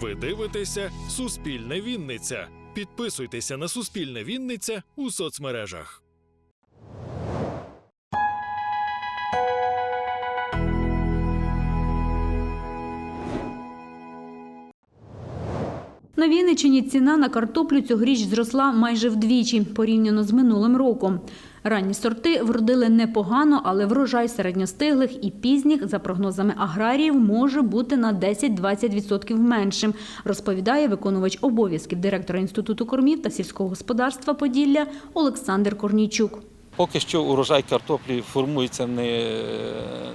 Ви дивитеся Суспільне Вінниця. Підписуйтеся на Суспільне Вінниця у соцмережах. На Вінниччині ціна на картоплю цьогоріч зросла майже вдвічі порівняно з минулим роком. Ранні сорти вродили непогано, але врожай середньостиглих і пізніх, за прогнозами аграріїв, може бути на 10-20% меншим, розповідає виконувач обов'язків директора Інституту кормів та сільського господарства Поділля Олександр Корнійчук. Поки що урожай картоплі формується не,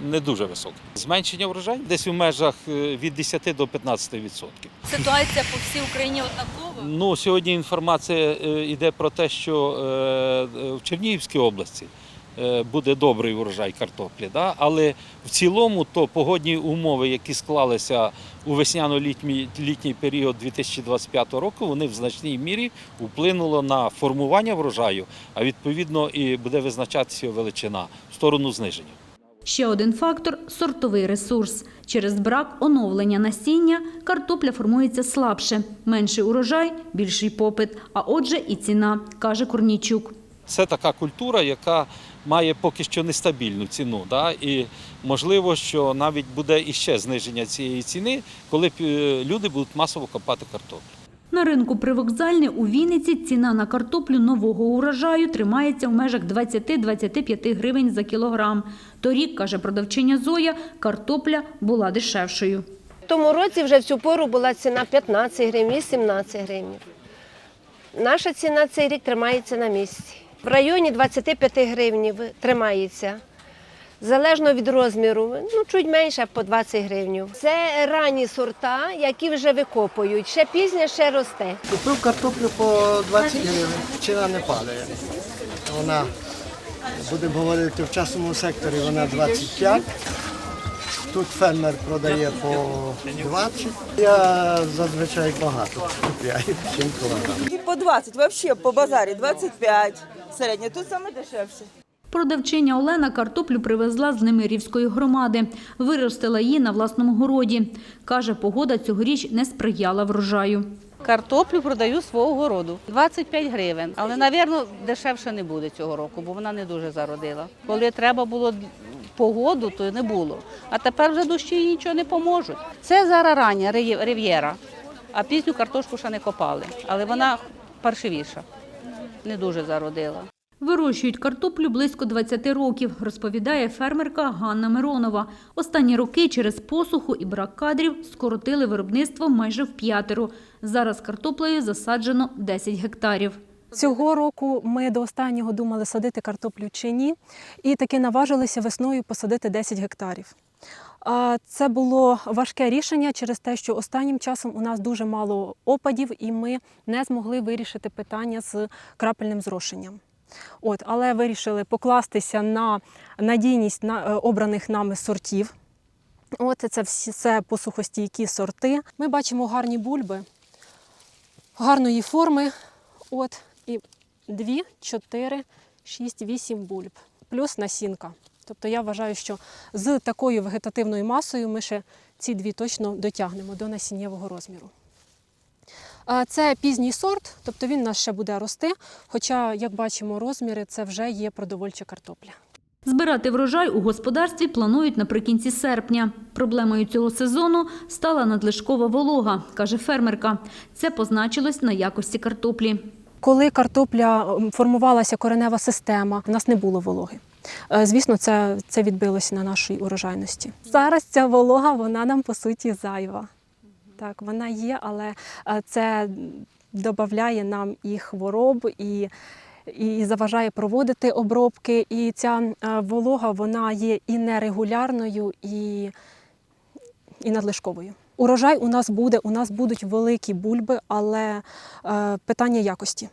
не дуже високий. Зменшення врожаю десь у межах е, від 10 до 15 відсотків. Ситуація по всій Україні однакова. Ну, сьогодні інформація е, йде про те, що е, в Чернігівській області буде добрий урожай картоплі. Да? Але в цілому то погодні умови, які склалися у весняно-літній літній період 2025 року, вони в значній мірі вплинули на формування врожаю, а відповідно і буде визначатися величина в сторону зниження. Ще один фактор сортовий ресурс. Через брак оновлення насіння картопля формується слабше. Менший урожай, більший попит, а отже і ціна, каже Корнійчук. Це така культура, яка має поки що нестабільну ціну. Да? І можливо, що навіть буде іще зниження цієї ціни, коли е, люди будуть масово копати картоплю. На ринку привокзальний у Вінниці ціна на картоплю нового урожаю тримається в межах 20-25 гривень за кілограм. Торік, каже продавчиня Зоя, картопля була дешевшою. В тому році вже в цю пору була ціна 15 гривень, 18 гривень. Наша ціна цей рік тримається на місці. В районі 25 гривень тримається. Залежно від розміру, ну чуть менше по 20 гривень. Це ранні сорта, які вже викопують. Ще пізня ще росте. Купив картоплю по 20 гривень, ціна не падає. Вона, будемо говорити, в частному секторі вона 25. Тут фермер продає по 20. Я зазвичай багато купляю, 7 кілограмів. І по 20, взагалі по базарі 25 середнє. Тут саме дешевше. Продавчиня Олена картоплю привезла з Немирівської громади. Виростила її на власному городі. Каже, погода цьогоріч не сприяла врожаю. Картоплю продаю свого городу 25 гривень, але напевно дешевше не буде цього року, бо вона не дуже зародила. Коли треба було погоду, то не було. А тепер вже дощі нічого не поможуть. Це зараз рання рив'єра, а пізню картошку ще не копали, але вона паршивіша, не дуже зародила. Вирощують картоплю близько 20 років, розповідає фермерка Ганна Миронова. Останні роки через посуху і брак кадрів скоротили виробництво майже в п'ятеро. Зараз картоплею засаджено 10 гектарів. Цього року ми до останнього думали садити картоплю чи ні, і таки наважилися весною посадити 10 гектарів. Це було важке рішення через те, що останнім часом у нас дуже мало опадів, і ми не змогли вирішити питання з крапельним зрошенням. От, але вирішили покластися на надійність на е, обраних нами сортів. От це всі це посухостійкі сорти. Ми бачимо гарні бульби, гарної форми. От і 2, 4, 6, 8 бульб, плюс насінка. Тобто я вважаю, що з такою вегетативною масою ми ще ці дві точно дотягнемо до насіннєвого розміру. Це пізній сорт, тобто він у нас ще буде рости. Хоча, як бачимо, розміри це вже є продовольча картопля. Збирати врожай у господарстві планують наприкінці серпня. Проблемою цього сезону стала надлишкова волога, каже фермерка. Це позначилось на якості картоплі. Коли картопля формувалася коренева система, у нас не було вологи. Е, Звісно, це, це відбилося на нашій урожайності. Зараз ця волога, вона нам по суті зайва. Так, вона є, але е, це додає нам і хвороб, і, і заважає проводити обробки. І ця е, волога вона є і нерегулярною, і, і надлишковою. Урожай у нас буде, у нас будуть великі бульби, але питання якості.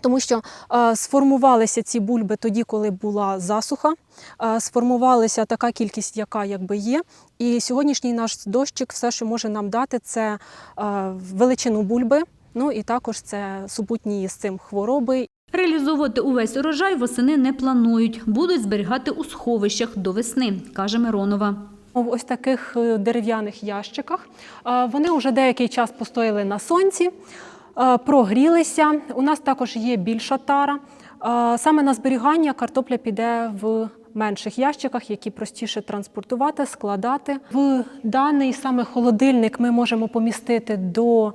Тому що е, сформувалися ці бульби тоді, коли була засуха, е, сформувалася така кількість, яка якби є. І сьогоднішній наш дощик все, що може нам дати, це е, величину бульби, ну і також це супутні з цим хвороби Реалізовувати увесь урожай восени не планують. Будуть зберігати у сховищах до весни, каже Миронова. В ось таких е, дерев'яних ящиках. Е, Вони вже деякий час постояли на сонці, прогрілися. У нас також є більша тара. Саме на зберігання картопля піде в менших ящиках, які простіше транспортувати, складати. В даний саме холодильник ми можемо помістити до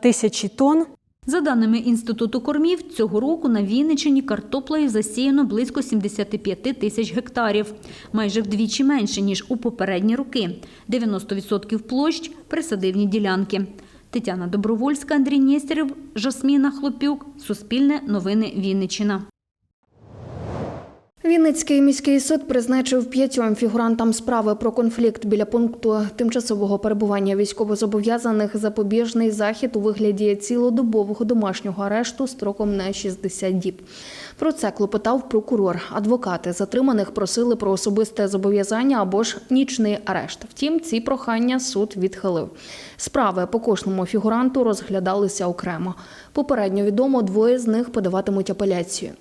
тисячі тонн. За даними Інституту кормів, цього року на Вінниччині картоплею засіяно близько 75 тисяч гектарів, майже вдвічі менше, ніж у попередні роки. 90% площ – присадивні ділянки. Тетяна Добровольська, Андрій Нєстерів, Жасміна Хлопюк. Суспільне новини Вінниччина. Вінницький міський суд призначив п'ятьом фігурантам справи про конфлікт біля пункту тимчасового перебування військовозобов'язаних запобіжний захід у вигляді цілодобового домашнього арешту строком на 60 діб. Про це клопотав прокурор. Адвокати затриманих просили про особисте зобов'язання або ж нічний арешт. Втім, ці прохання суд відхилив. Справи по кожному фігуранту розглядалися окремо. Попередньо відомо, двоє з них подаватимуть апеляцію.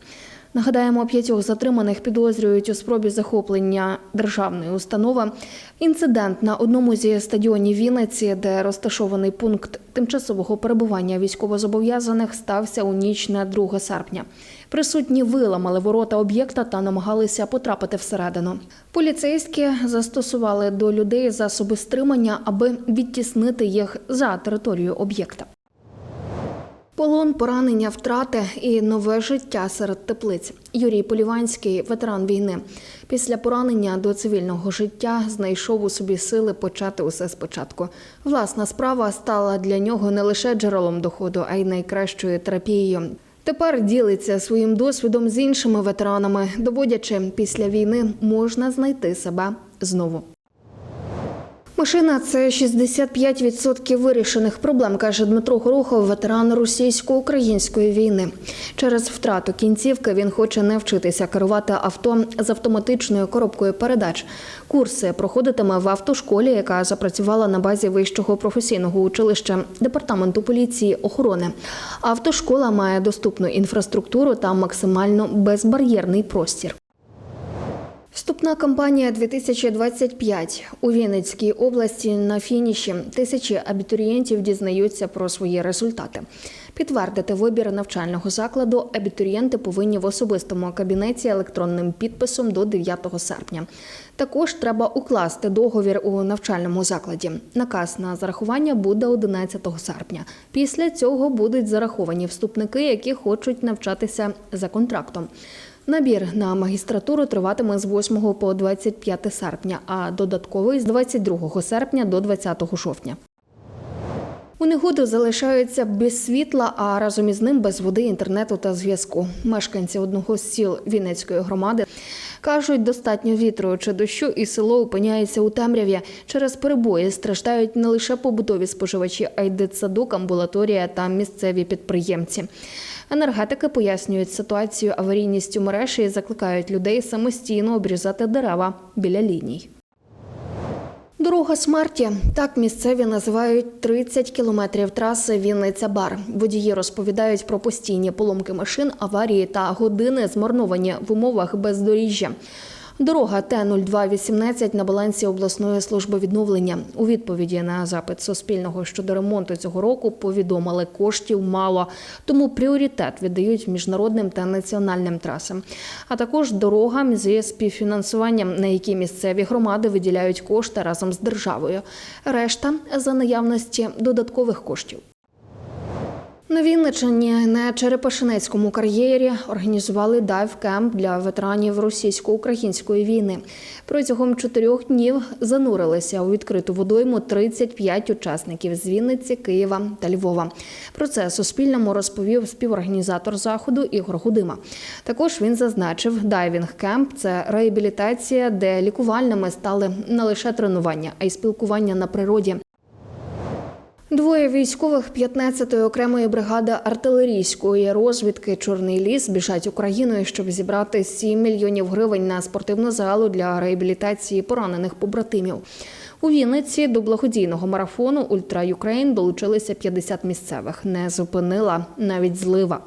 Нагадаємо, п'ятьох затриманих підозрюють у спробі захоплення державної установи. Інцидент на одному зі стадіонів Вінниці, де розташований пункт тимчасового перебування військовозобов'язаних, стався у ніч на 2 серпня. Присутні виламали ворота об'єкта та намагалися потрапити всередину. Поліцейські застосували до людей засоби стримання, аби відтіснити їх за територію об'єкта. Полон, поранення, втрати і нове життя серед теплиць. Юрій Поліванський, ветеран війни. Після поранення до цивільного життя знайшов у собі сили почати усе спочатку. Власна справа стала для нього не лише джерелом доходу, а й найкращою терапією. Тепер ділиться своїм досвідом з іншими ветеранами, доводячи, після війни можна знайти себе знову. Машина це 65% вирішених проблем, каже Дмитро Горохов, ветеран російсько-української війни. Через втрату кінцівки він хоче навчитися керувати авто з автоматичною коробкою передач. Курси проходитиме в автошколі, яка запрацювала на базі вищого професійного училища департаменту поліції охорони. Автошкола має доступну інфраструктуру та максимально безбар'єрний простір. Вступна кампанія 2025. У Вінницькій області на фініші тисячі абітурієнтів дізнаються про свої результати. Підтвердити вибір навчального закладу абітурієнти повинні в особистому кабінеті електронним підписом до 9 серпня. Також треба укласти договір у навчальному закладі. Наказ на зарахування буде 11 серпня. Після цього будуть зараховані вступники, які хочуть навчатися за контрактом. Набір на магістратуру триватиме з 8 по 25 серпня, а додатковий з 22 серпня до 20 жовтня. У негоду залишаються без світла, а разом із ним без води, інтернету та зв'язку. Мешканці одного з сіл Вінницької громади кажуть, достатньо вітру чи дощу, і село опиняється у темряві. Через перебої страждають не лише побутові споживачі, а й дитсадок, амбулаторія та місцеві підприємці. Енергетики пояснюють ситуацію аварійністю мережі і закликають людей самостійно обрізати дерева біля ліній. Дорога смерті так місцеві називають 30 кілометрів траси Вінниця-Бар. Водії розповідають про постійні поломки машин, аварії та години змарновані в умовах бездоріжжя. Дорога Т-0218 на балансі обласної служби відновлення. У відповіді на запит Суспільного щодо ремонту цього року повідомили, коштів мало, тому пріоритет віддають міжнародним та національним трасам, а також дорогам зі співфінансуванням, на які місцеві громади виділяють кошти разом з державою. Решта за наявності додаткових коштів. На Вінниччині на Черепашинецькому кар'єрі організували дайв-кемп для ветеранів російсько-української війни. Протягом чотирьох днів занурилися у відкриту водойму 35 учасників з Вінниці, Києва та Львова. Про це Суспільному розповів співорганізатор заходу Ігор Гудима. Також він зазначив, дайвінг-кемп це реабілітація, де лікувальними стали не лише тренування, а й спілкування на природі. Двоє військових 15-ї окремої бригади артилерійської розвідки Чорний ліс біжать Україною, щоб зібрати 7 мільйонів гривень на спортивну залу для реабілітації поранених побратимів. У Вінниці до благодійного марафону Ультра Юкрейн долучилися 50 місцевих. Не зупинила навіть злива.